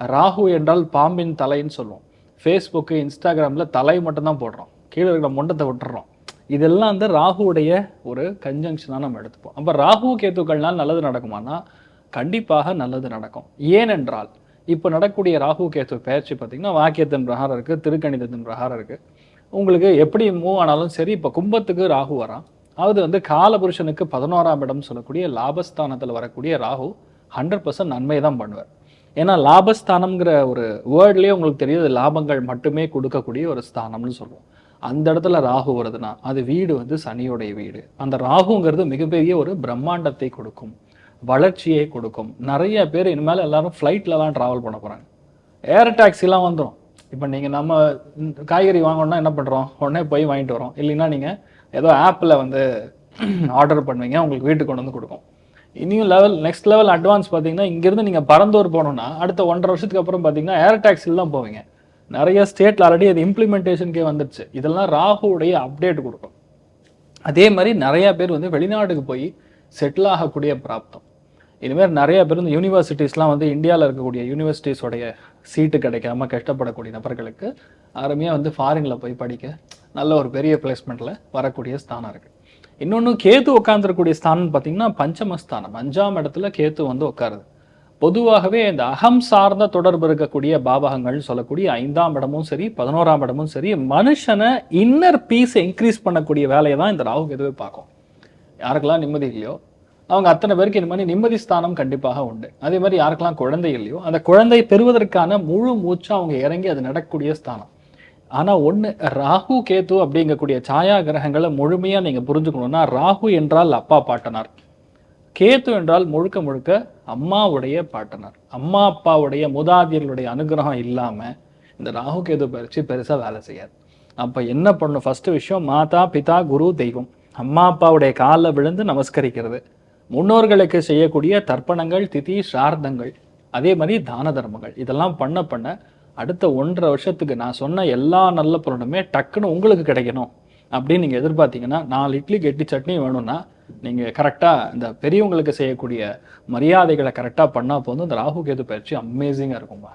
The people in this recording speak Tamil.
ராகு என்றால் பாம்பின் தலைன்னு சொல்லுவோம். ஃபேஸ்புக்கு இன்ஸ்டாகிராமில் தலை மட்டும்தான் போடுறோம். கீழே இருக்கிற மொண்டத்தை விட்டுறோம். இதெல்லாம் வந்து ராகுவுடைய ஒரு கன்ஜங்ஷனாக நம்ம எடுத்துப்போம். அப்போ ராகு கேத்துக்கள்னால் நல்லது நடக்குமானா கண்டிப்பாக நல்லது நடக்கும். ஏனென்றால் இப்போ நடக்கக்கூடிய ராகு கேத்து பயிற்சி பார்த்தீங்கன்னா வாக்கியத்தின் பிரகாரம் இருக்குது திருக்கணிதத்தின் பிரகாரம் இருக்குது உங்களுக்கு எப்படி மூவ் ஆனாலும் சரி இப்போ கும்பத்துக்கு ராகு வரான். அது வந்து காலபுருஷனுக்கு பதினோராம் இடம் சொல்லக்கூடிய லாபஸ்தானத்தில் வரக்கூடிய ராகு ஹண்ட்ரட் பர்சன்ட் நன்மை தான் பண்ணுவார். ஏன்னா லாபஸ்தானம்ங்கிற ஒரு வேர்ட்லேயே உங்களுக்கு தெரியுது லாபங்கள் மட்டுமே கொடுக்கக்கூடிய ஒரு ஸ்தானம்னு சொல்லுவோம். அந்த இடத்துல ராகு வருதுன்னா அது வீடு வந்து சனியோடைய வீடு. அந்த ராகுங்கிறது மிகப்பெரிய ஒரு பிரம்மாண்டத்தை கொடுக்கும் வளர்ச்சியை கொடுக்கும். நிறைய பேர் இனிமேல் எல்லாரும் ஃப்ளைட்லலாம் ட்ராவல் பண்ண போகிறாங்க ஏர் டாக்ஸிலாம் வந்துடும் இப்போ நீங்கள் நம்ம காய்கறி வாங்கணும்னா என்ன பண்ணுறோம் உடனே போய் வாங்கிட்டு வரோம். இல்லைன்னா நீங்கள் ஏதோ ஆப்பில் வந்து ஆர்டர் பண்ணுவீங்க உங்களுக்கு வீட்டுக்கு கொண்டு வந்து கொடுக்கும். இனியும் லெவல் நெக்ஸ்ட் லெவல் அட்வான்ஸ் பார்த்தீங்கன்னா இங்கேருந்து நீங்கள் பரந்தூர் போனோம்னா அடுத்த ஒன்றரை வருஷத்துக்கு அப்புறம் பார்த்தீங்கன்னா ஏர் டாக்ஸில் தான் போவீங்க. நிறைய ஸ்டேட்டில் ஆல்ரெடி அது இம்ப்ளிமெண்டேஷனுக்கே வந்துடுச்சு இதெல்லாம் ராகுவுடைய அப்டேட் கொடுக்கும். அதே மாதிரி நிறைய பேர் வந்து வெளிநாட்டுக்கு போய் செட்டில் ஆகக்கூடிய பிராப்தம். இனிமேல் நிறைய பேர் இந்த யூனிவர்சிட்டிஸ்லாம் வந்து இந்தியாவில் இருக்கக்கூடிய யூனிவர்சிட்டிஸோடைய சீட்டு கிடைக்காம கஷ்டப்படக்கூடிய நபர்களுக்கு அருமையாக வந்து ஃபாரினில் போய் படிக்க நல்ல ஒரு பெரிய பிளேஸ்மெண்ட்டில் வரக்கூடிய ஸ்தானம் இருக்குது இன்னொன்று கேத்து உட்காந்துருக்கூடிய ஸ்தானம்னு பார்த்தீங்கன்னா பஞ்சமஸ்தானம். அஞ்சாம் இடத்துல கேத்து வந்து உட்காருது. பொதுவாகவே இந்த அகம் சார்ந்த தொடர்பு இருக்கக்கூடிய பாவகங்கள்னு சொல்லக்கூடிய ஐந்தாம் இடமும் சரி பதினோராம் இடமும் சரி மனுஷனை இன்னர் பீஸை இன்க்ரீஸ் பண்ணக்கூடிய வேலையை தான் இந்த ராகு எதுவே பார்க்கும். யாருக்கெல்லாம் நிம்மதி இல்லையோ அவங்க அத்தனை பேருக்கு இந்த மாதிரி நிம்மதி ஸ்தானம் கண்டிப்பாக உண்டு. அதே மாதிரி யாருக்கெல்லாம் குழந்தை இல்லையோ அந்த குழந்தை பெறுவதற்கான முழு மூச்சு அவங்க இறங்கி அது நடக்கக்கூடிய ஸ்தானம். ஆனா ஒண்ணு ராகு கேது அப்படிங்கக்கூடிய சாயா கிரகங்களை முழுமையா நீங்க புரிஞ்சுக்கணும்னா ராகு என்றால் அப்பா பாட்டனார். கேத்து என்றால் முழுக்க முழுக்க அம்மாவுடைய பாட்டனார். அம்மா அப்பாவுடைய முதாதியர்களுடைய அனுகிரகம் இல்லாமல் இந்த ராகு கேது பயிற்சி பெருசா வேலை செய்யாது. அப்போ என்ன பண்ணும்? ஃபர்ஸ்ட் விஷயம் மாதா பிதா குரு தெய்வம். அம்மா அப்பாவுடைய காலில் விழுந்து நமஸ்கரிக்கிறது. முன்னோர்களுக்கு செய்யக்கூடிய தர்ப்பணங்கள் திதி சார்த்தங்கள் அதே மாதிரி தான தர்மங்கள். இதெல்லாம் பண்ண பண்ண அடுத்த ஒன்றரை வருஷத்துக்கு நான் சொன்ன எல்லா நல்ல பொருளுமே டக்குன்னு உங்களுக்கு கிடைக்கணும் அப்படின்னு நீங்கள் எதிர்பார்த்தீங்கன்னா நாலு இட்லி கெட்டி சட்னி வேணும்னா நீங்கள் கரெக்டாக இந்த பெரியவங்களுக்கு செய்யக்கூடிய மரியாதைகளை கரெக்டாக பண்ணால் போதும். இந்த ராகு கேது பயிற்சி அமேசிங்காக இருக்கும்பா